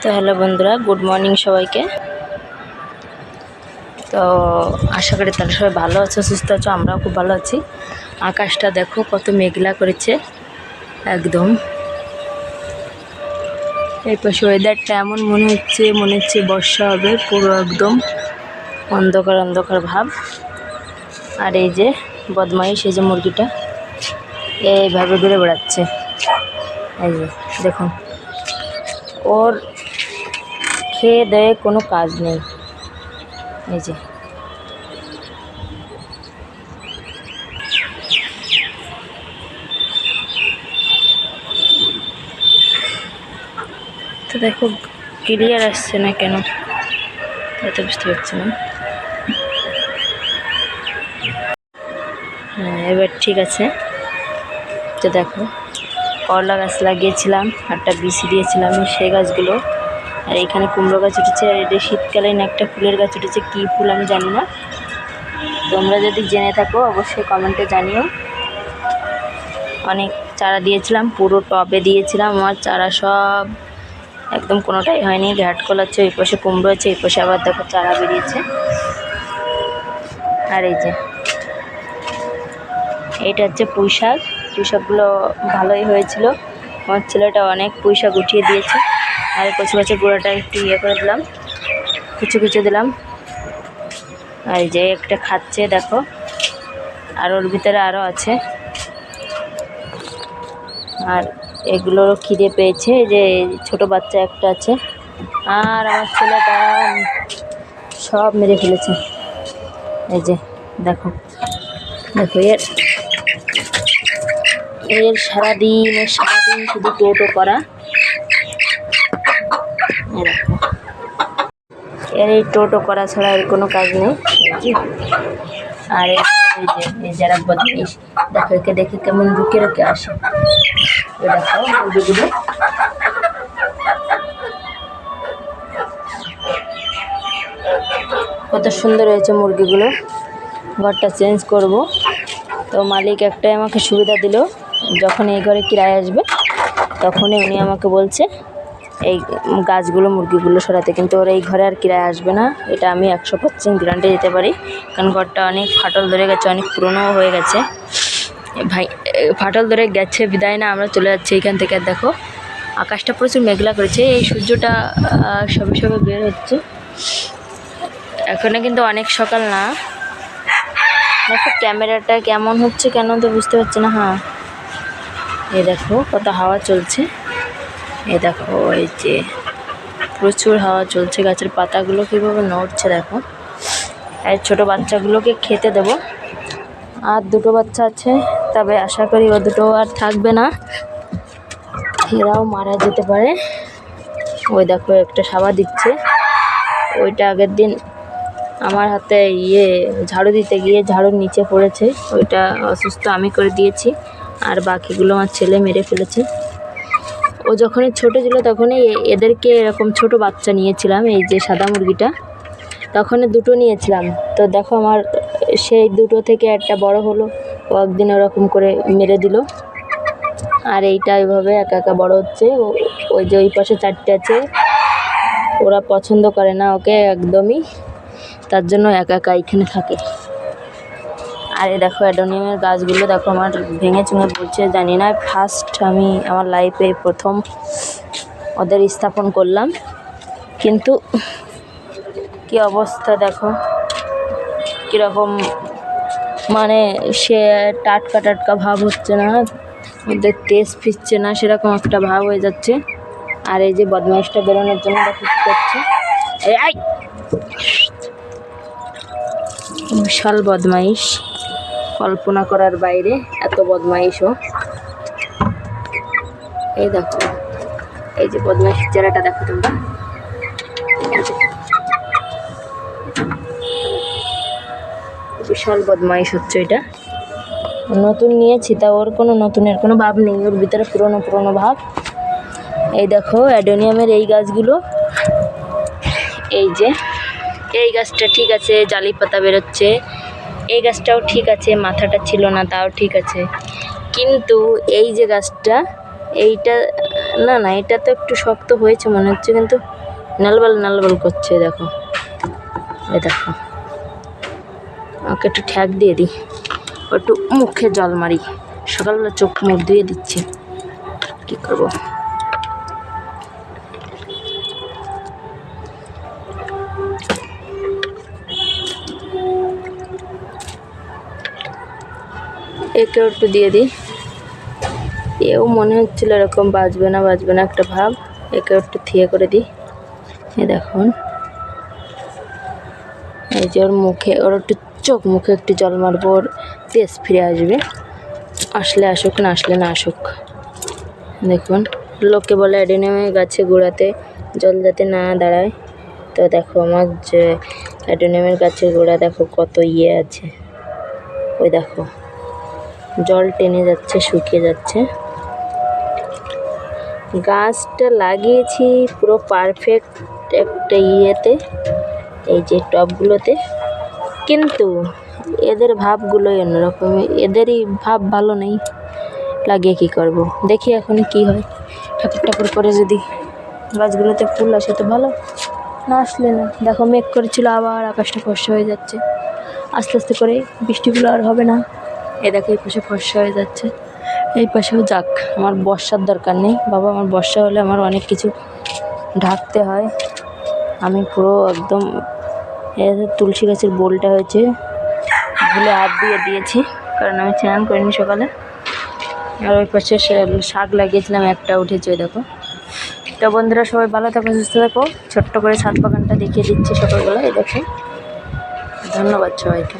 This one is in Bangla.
তো হ্যালো বন্ধুরা, গুড মর্নিং সবাইকে। তো আশা করি তারা সবাই ভালো আছো, সুস্থ আছো, আমরাও খুব ভালো আছি। আকাশটা দেখো কত মেঘলা করেছে, একদম। এই পাশে ওয়েদারটা এমন মনে হচ্ছে মনে হচ্ছে বর্ষা হবে, পুরো একদম অন্ধকার অন্ধকার ভাব। আর এই যে বদমাইশ, এই যে মুরগিটা, এইভাবে ঘুরে বেড়াচ্ছে। এই যে, দেখুন। ওর খেয়ে দেয়ে কোনো কাজ নেই। এই যে। তো দেখো, ক্লিয়ার আসছে না কেন? হয়তো বুঝতে পারছি না? হ্যাঁ এবার ঠিক আছে। তো দেখো, করলা গাছ লাগিয়েছিলাম একটা বিসি দিয়েছিলাম, সেই গাছগুলো আর এখানে কুমড়ো গাছ উঠেছে, আর এটা শীতকালীন একটা ফুলের গাছ উঠেছে। কী ফুল আমি জানি না। তোমরা যদি জেনে থাকো, অবশ্যই কমেন্টে জানিও। অনেক চারা দিয়েছিলাম, পুরো টবে দিয়েছিলাম। আমার চারা সব একদম কোনোটাই হয়নি। ঘ্যাট কলাচ্ছে ওই পাশে কুমড়ো আছে, এই পাশে আবার দেখো চারা বেরিয়েছে। আর এই যে এটা হচ্ছে পুঁই শাক। পুঁই শাকগুলো ভালোই হয়েছিল। আমার ছেলেটা অনেক পুঁই শাক উঠিয়ে দিয়েছে। আর কচু কচু গুঁড়োটা একটু ইয়ে করে দিলাম, কুচু কুচু দিলাম। আর যে একটা খাচ্ছে, দেখো। আর ওর ভিতরে আরও আছে। আর এগুলোরও খিদে পেয়েছে যে ছোট বাচ্চা একটা আছে। আর আমার ছেলেটা সব মেরে ফেলেছে। এই যে, দেখো। দেখো, এর এর সারাদিন সারাদিন শুধু টোটো করা। এর এই টোটো করা ছাড়া এর কোনো কাজ নেই। আর এই যারা বদমাইশ দেখো একে দেখে কেমন রুকে রুকে আসে। দেখো কত সুন্দর হয়েছে মুরগিগুলো। ঘরটা চেঞ্জ করব। তো মালিক একটাই আমাকে সুবিধা দিল যখন এই ঘরে কিরায় আসবে তখনই উনি আমাকে বলছে এই গাছগুলো, মুরগিগুলো সরাতে, কিন্তু ওর এই ঘরে আর কিরায় আসবে না। এটা আমি একশো পার্সেন্ট গ্যারান্টি দিতে পারি। কারণ ঘরটা অনেক ফাটল ধরে গেছে, অনেক পুরনোও হয়ে গেছে। ভাই ফাটল ধরে গেছে, বিদায় না, আমরা চলে যাচ্ছি এখান থেকে, দেখো। আকাশটা প্রচুর মেঘলা করেছে, এই সূর্যটা সবে সবে বের হচ্ছে। এখনও কিন্তু অনেক সকাল না। দেখো ক্যামেরাটা কেমন হচ্ছে কেন তো বুঝতে পারছি না হ্যাঁ। এই দেখো, কত হাওয়া চলছে। এই দেখো, এই যে প্রচুর হাওয়া চলছে গাছের পাতাগুলো কীভাবে নড়ছে দেখো। আর ছোটো বাচ্চাগুলোকে খেতে দেবো। আর দুটো বাচ্চা আছে, তবে আশা করি ও দুটো আর থাকবে না। এরাও মারা যেতে পারে। ওই দেখো, একটা সাবা দিচ্ছে। ওইটা আগের দিন আমার হাতে ইয়ে ঝাড়ু দিতে গিয়ে ঝাড়ুর নিচে পড়েছে। ওইটা অসুস্থ আমি করে দিয়েছি। আর বাকিগুলো আমার ছেলে মেরে ফেলেছে। ও যখনই ছোটো ছিল তখনই এদেরকে এরকম ছোট বাচ্চা নিয়েছিলাম, এই যে সাদা মুরগিটা। তখন দুটো নিয়েছিলাম। তো দেখো আমার সেই দুটো থেকে একটা বড় হলো, ও একদিন ওরকম করে মেরে দিল। আর এইটা এইভাবে একা একা বড় হচ্ছে। ওই যে ওই পাশে চারটে আছে। ওরা পছন্দ করে না ওকে একদমই। তার জন্য একা একা এখানে থাকে। আর এই দেখো অ্যাডোনিয়ামের গাছগুলো দেখো আমার ভেঙে চুঙে পড়ছে, জানি না। ফার্স্ট আমি আমার লাইফে প্রথম ওদের স্থাপন করলাম। কিন্তু কি অবস্থা দেখো? কীরকম মানে সে টাটকা টাটকা ভাব হচ্ছে না, ওদের তেজ ফিরছে না, সেরকম একটা ভাব হয়ে যাচ্ছে। আর এই যে বদমাইশটা বেরোনোর জন্য দেখো কী করছে। এই! বিশাল বদমাইশ। কল্পনা করার বাইরে এত বদমাইশও। এই দেখো, এই যে বদমাইশ চেহারাটা দেখো তোমরা। বিশাল বদমাইশ হচ্ছে এটা। নতুন নিয়েছি, তা ওর কোনো নতুনের কোনো ভাব নেই, ওর ভিতরে পুরনো পুরনো ভাব। এই দেখো, অ্যাডোনিয়ামের এই গাছগুলো। এই যে, এই গাছটা ঠিক আছে, জালি পাতা বেরোচ্ছে। এই গাছটাও ঠিক আছে, মাথাটা ছিল না, তাও ঠিক আছে। কিন্তু এই যে গাছটা, এইটা, না না, এটা তো একটু শক্ত হয়েছে মনে হচ্ছে, কিন্তু নালবাল নালবাল করছে, দেখো। এ দেখো। ওকে একটু ঠ্যাক দিয়ে দিই। একটু মুখে জল মারি। সকালবেলা চোখ মুখ ধুয়ে দিচ্ছি। কী করব? একেও একটু দিয়ে দিই। এও মনে হচ্ছিল এরকম বাজবে না বাজবে না একটা ভাব। একে একটু থিয়ে করে দিই। এ দেখুন। এই যে ওর মুখে, ওর একটু চোখ মুখে একটু জল মারবো, ওর তেজ ফিরে আসবে। আসলে আসুক, না আসলে না আসুক। দেখুন, লোকে বলে অ্যাডেনিয়ামে গাছে গোড়াতে জল যাতে না দাঁড়ায়। তো দেখো আমার যে অ্যাডেনিয়ামের গাছের গোড়া, দেখো কত ইয়ে আছে। ওই দেখো। জল টেনে যাচ্ছে, শুকিয়ে যাচ্ছে। গাছটা লাগিয়েছি পুরো পারফেক্ট একটা ইয়েতে, এই যে টবগুলোতে। কিন্তু এদের ভাবগুলোই অন্যরকম। এদেরই ভাব ভালো নেই, লাগিয়ে কি করব? দেখি এখন কি হয়। ঠাকুর ঠাকুর করে যদি গাছগুলোতে ফুল আসে তো ভালো। না আসলে না। দেখো মেঘ করেছিল, আবার আকাশটা ফর্সা হয়ে যাচ্ছে। আস্তে আস্তে করে বৃষ্টিগুলো আর হবে না। এ দেখো, এই পাশে ফর্সা হয়ে যাচ্ছে। এই পাশেও যাক, আমার বর্ষার দরকার নেই। বাবা, আমার বর্ষা হলে আমার অনেক কিছু ঢাকতে হয়। আমি পুরো একদম তুলসী গাছের বোলটা হয়েছে, ভুলে হাত দিয়ে দিয়েছি, কারণ আমি স্নান করিনি সকালে। আর ওই পাশে শাক লাগিয়েছিলাম, একটা উঠেছে, ওই দেখো। তো বন্ধুরা, সবাই ভালো থাকো, সুস্থ থাকো। ছোট্ট করে ছাদ বাগানটা দেখিয়ে দিচ্ছি সকালবেলা, এই দেখো। ধন্যবাদ সবাইকে।